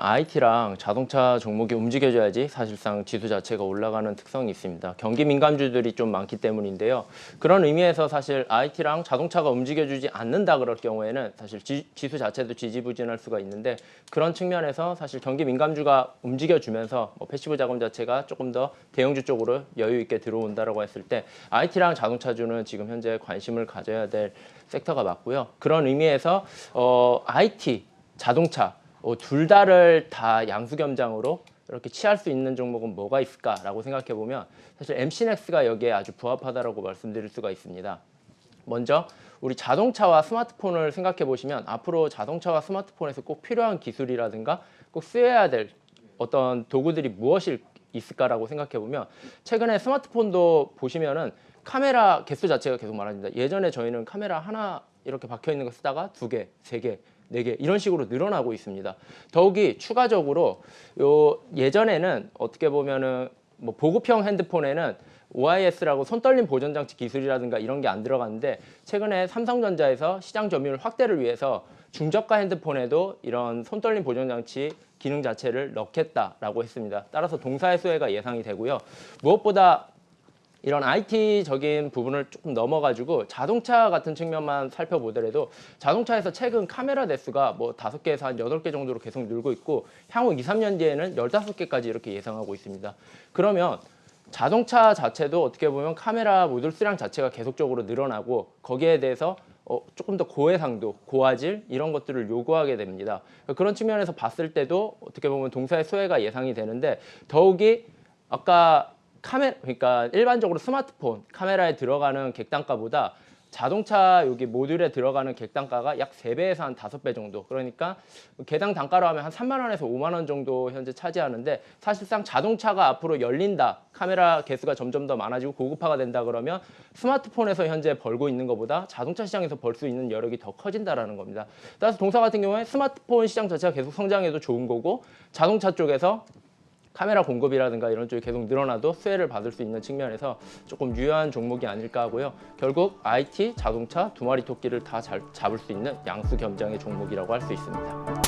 IT랑 자동차 종목이 움직여줘야지 사실상 지수 자체가 올라가는 특성이 있습니다. 경기 민감주들이 좀 많기 때문인데요. 그런 의미에서 사실 IT랑 자동차가 움직여주지 않는다 그럴 경우에는 사실 지, 지수 자체도 지지부진할 수가 있는데 그런 측면에서 사실 경기 민감주가 움직여주면서 뭐 패시브 자금 자체가 조금 더 대형주 쪽으로 여유 있게 들어온다라고 했을 때 IT랑 자동차주는 지금 현재 관심을 가져야 될 섹터가 맞고요. 그런 의미에서 어, IT, 자동차 어, 둘 다를 다 양수겸장으로 이렇게 취할 수 있는 종목은 뭐가 있을까라고 생각해 보면 사실 MC넥스가 여기에 아주 부합하다라고 말씀드릴 수가 있습니다. 먼저 우리 자동차와 스마트폰을 생각해 보시면 앞으로 자동차와 스마트폰에서 꼭 필요한 기술이라든가 꼭 쓰여야 될 어떤 도구들이 무엇이 있을까라고 생각해 보면 최근에 스마트폰도 보시면은 카메라 개수 자체가 계속 많아집니다. 예전에 저희는 카메라 하나 이렇게 박혀 있는 거 쓰다가 두 개, 세 개, 네개 이런 식으로 늘어나고 있습니다. 더욱이 추가적으로 요 예전에는 어떻게 보면은 뭐 보급형 핸드폰에는 OIS라고 손떨림 보존 장치 기술이라든가 이런 게 안 들어갔는데 최근에 삼성전자에서 시장 점유율 확대를 위해서 중저가 핸드폰에도 이런 손떨림 보존 장치 기능 자체를 넣겠다라고 했습니다. 따라서 동사의 수혜가 예상이 되고요. 무엇보다 이런 IT적인 부분을 조금 넘어가지고 자동차 같은 측면만 살펴보더라도 자동차에서 최근 카메라 대수가 뭐 다섯 개에서 한 여덟 개 정도로 계속 늘고 있고 향후 2, 3년 뒤에는 열다섯 개까지 이렇게 예상하고 있습니다. 그러면 자동차 자체도 어떻게 보면 카메라 모듈 수량 자체가 계속적으로 늘어나고 거기에 대해서 어, 조금 더 고해상도, 고화질 이런 것들을 요구하게 됩니다. 그런 측면에서 봤을 때도 어떻게 보면 동사의 수혜가 예상이 되는데 더욱이 아까 카메라 그러니까 일반적으로 스마트폰 카메라에 들어가는 객단가보다 자동차 여기 모듈에 들어가는 객단가가 약 3배에서 한 5배 정도. 그러니까 개당 단가로 하면 한 3만 원에서 5만 원 정도 현재 차지하는데 사실상 자동차가 앞으로 열린다. 카메라 개수가 점점 더 많아지고 고급화가 된다 그러면 스마트폰에서 현재 벌고 있는 것보다 자동차 시장에서 벌 수 있는 여력이 더 커진다라는 겁니다. 따라서 동사 같은 경우에 스마트폰 시장 자체가 계속 성장해도 좋은 거고 자동차 쪽에서 카메라 공급이라든가 이런 쪽이 계속 늘어나도 수혜를 받을 수 있는 측면에서 조금 유효한 종목이 아닐까 하고요. 결국 IT, 자동차 두 마리 토끼를 다 잘 잡을 수 있는 양수 겸장의 종목이라고 할 수 있습니다.